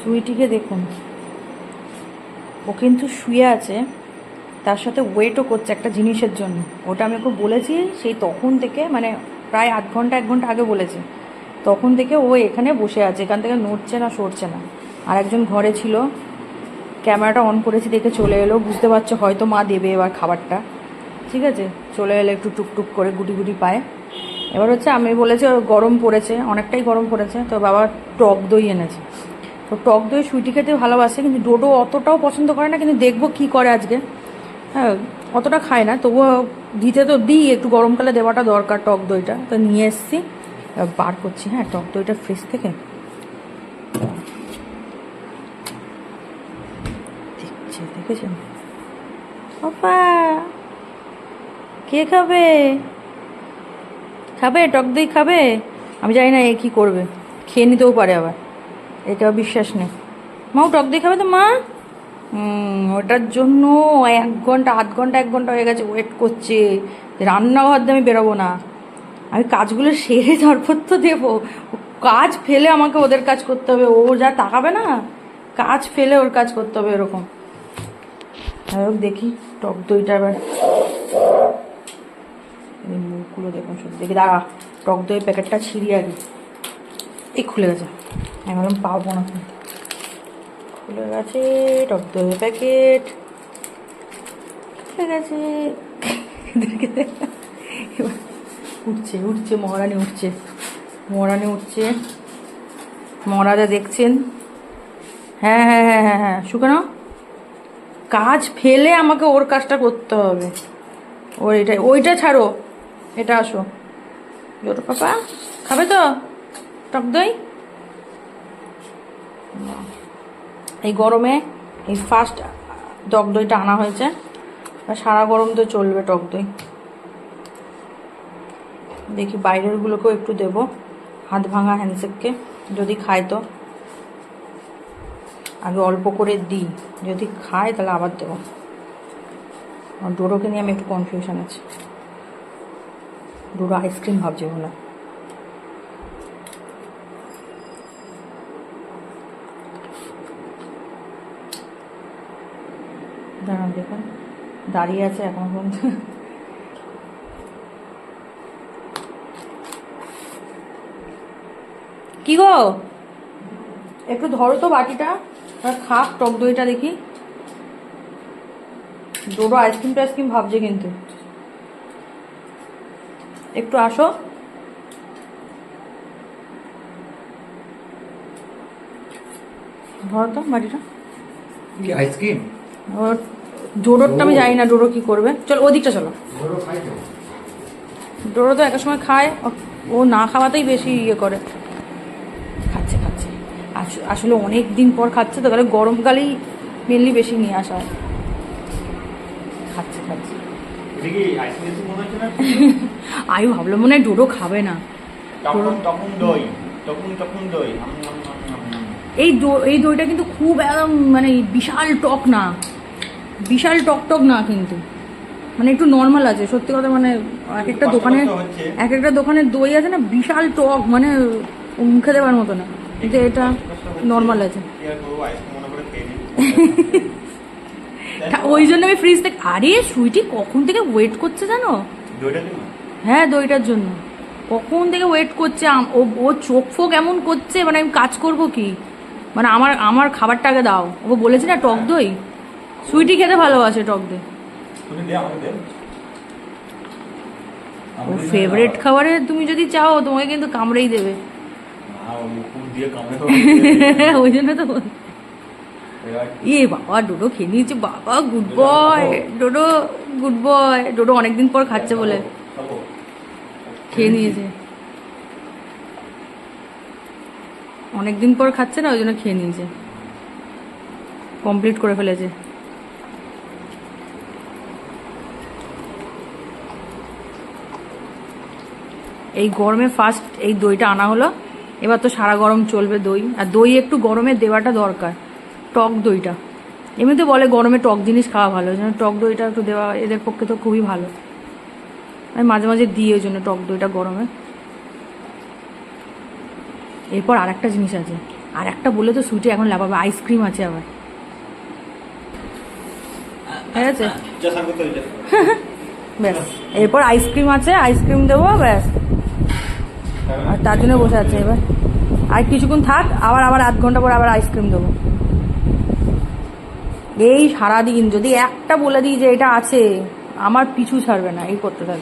সুইটিকে দেখুন। ও কিন্তু শুয়ে আছে, তার সাথে ওয়েটও করছে একটা জিনিসের জন্য। ওটা আমি ওকে বলেছি, সেই তখন থেকে মানে প্রায় আধ ঘণ্টা, এক ঘণ্টা আগে বলেছে। তখন থেকে ও এখানে বসে আছে, এখান থেকে নড়ছে না, সরছে না। আর একজন ঘরে ছিল, ক্যামেরাটা অন করেছি, দেখে চলে এলো, বুঝতে পারছ, হয়তো মা দেবে এবার খাবারটা। ঠিক আছে, চলে এলো একটু টুকটুক করে, গুটি গুটি পায়। এবার হচ্ছে আমি বলেছি, গরম পড়েছে, অনেকটাই গরম পড়েছে, তো বাবা টক দই এনেছে। তো টক দই সুইটি খেতে ভালোবাসে, কিন্তু ডোডো অতটাও পছন্দ করে না, কিন্তু দেখব কি করে আজকে। হ্যাঁ অতটা খায় না, তবুও দিতে তো দিই, একটু গরমকালে দেওয়াটা দরকার টক দইটা। তো নিয়ে এসছি বার করছি হ্যাঁ টক দইটা ফ্রিজ থেকে। দেখছে দেখেছেন কে খাবে? খাবে? টক দই খাবে? আমি জানি না এ কী করবে, খেয়ে নিতেও পারে আবার। এটা বিশ্বাস নেই। মাও টক দই খাবে তো, মা? ওটার জন্য এক ঘণ্টা, আধ ঘণ্টা, এক ঘণ্টা হয়ে গেছে ওয়েট করছে। রান্নাঘর দিয়ে আমি বেরোবো না। আমি কাজগুলো সেরে তারপর তো দেবো। কাজ ফেলে আমাকে ওদের কাজ করতে হবে। ও যা তাকাবে না, কাজ ফেলে ওর কাজ করতে হবে এরকম। হোক, দেখি টক দইটা এবার। মুখগুলো দেখুন সব দেখি, দাঁড়া, টক দই প্যাকেটটা ছিঁড়ি আগে। এই খুলে গেছে। আমি ভাবলাম পাবো না। খুলে গেছে, টক দই প্যাকেট। খুলে গেছে। উঠছে উঠছে, মহারানি উঠছে। মহারানি উঠছে। মহারাজা দেখছেন। হ্যাঁ হ্যাঁ হ্যাঁ হ্যাঁ হ্যাঁ শুকানো? কাজ ফেলে আমাকে ওর কাজটা করতে হবে। ওর এটা, ওইটা ছাড়ো। এটা আসো। জোটো পাপা। খাবে তো? টক দই? এই গরমে এই ফার্স্ট টক দইটা আনা হয়েছে। সারা গরম তো চলবে টক দই। দেখি বাইরেরগুলোকেও একটু দেব, হাত ভাঙা হ্যান্ডশেককে যদি খায় তো। আগে অল্প করে দিই, যদি খায় তাহলে আবার দেবো। ডোরোকে নিয়ে আমি একটু কনফিউশন আছে। ডোরো আইসক্রিম ভাবছি মনে দাঁড়ান দেখুন দাঁড়িয়ে আছে এখন পর্যন্ত। কি গো? একটু ধরো তো বাটিটা খাপ টক দইটা দেখি। ডোডো আইসক্রিম টাইসক্রিম ভাবছে কিন্তু। একটু আসো। ধরো তো বাটিটা। আইসক্রিম? ডোডোরটা আমি জানি না ডোডো কি করবে। চলো ওদিকটা চলো। খাই তো। ডোডো তো একটা সময় খায় ও- না খাওয়াতেই বেশি ইয়ে করে। খাচ্ছে খাচ্ছে। আস- আসলে অনেক দিন পর খাচ্ছে তো তাহলে গরমকালেই মেনলি বেশি নিয়ে আসা হয়। খাচ্ছে খাচ্ছে। মনে আমি ভাবলাম মনে হয় ডোডো খাবে না। এই এই দইটা কিন্তু খুব একদম মানে বিশাল টক না। বিশাল টক টক না কিন্তু। মানে একটু নর্মাল আছে সত্যি কথা মানে এক একটা দোকানে এক একটা দোকানের দই আছে না বিশাল টক মানে মুখে দেওয়ার মতো না। কিন্তু এটা নর্মাল আছে। ওই জন্য আমি ফ্রিজ থেকে আরে সুইটি কখন থেকে ওয়েট করছে জানো? হ্যাঁ দইটার জন্য। কখন থেকে ওয়েট করছে? ও ও চোখ ফোক এমন করছে মানে আমি কাজ করব কি? মানে আমার আমার খাবারটা আগে দাও। ও বলেছি না টক দই? সুইটি খেতে ভালোবাসে টক দে। ও ফেভারিট খাবারে তুমি যদি চাও তোমাকে কিন্তু কামড়েই দেবে। ওই জন্য তো এ বাবা ডোডো খেয়ে নিয়েছে বাবা good boy. Dodo good boy. Dodo অনেকদিন পর খাচ্ছে বলে। খেয়ে নিয়েছে। অনেকদিন পর খাচ্ছে না ওই জন্য খেয়ে নিয়েছে। কমপ্লিট করে ফেলেছে। এই গরমে ফার্স্ট এই দইটা আনা হলো। এবার তো সারা গরম চলবে দই। আর দই একটু গরমে দেওয়াটা দরকার টক দইটা। এমনিতে বলে গরমে টক জিনিস খাওয়া ভালো জন্য টক দইটা একটু দেওয়া এদের পক্ষে তো খুবই ভালো। আমি মাঝে মাঝে দিই ওই জন্য টক দইটা গরমে। এরপর আর একটা জিনিস আছে। আর একটা বলে তো সুইটে এখন লাভাবে আইসক্রিম আছে আবার। ঠিক আছে। ব্যাস এরপর আইসক্রিম আছে আইসক্রিম দেবো ব্যাস। আর তার জন্য বসে আছে এবার। আর কিছুক্ষণ থাক, আবার আবার আধ ঘণ্টা পর আবার আইসক্রিম দেবো। এই সারাদিন যদি একটা বলে দিই যে এটা আছে, আমার পিছু ছাড়বে না, এই করতে থাকবে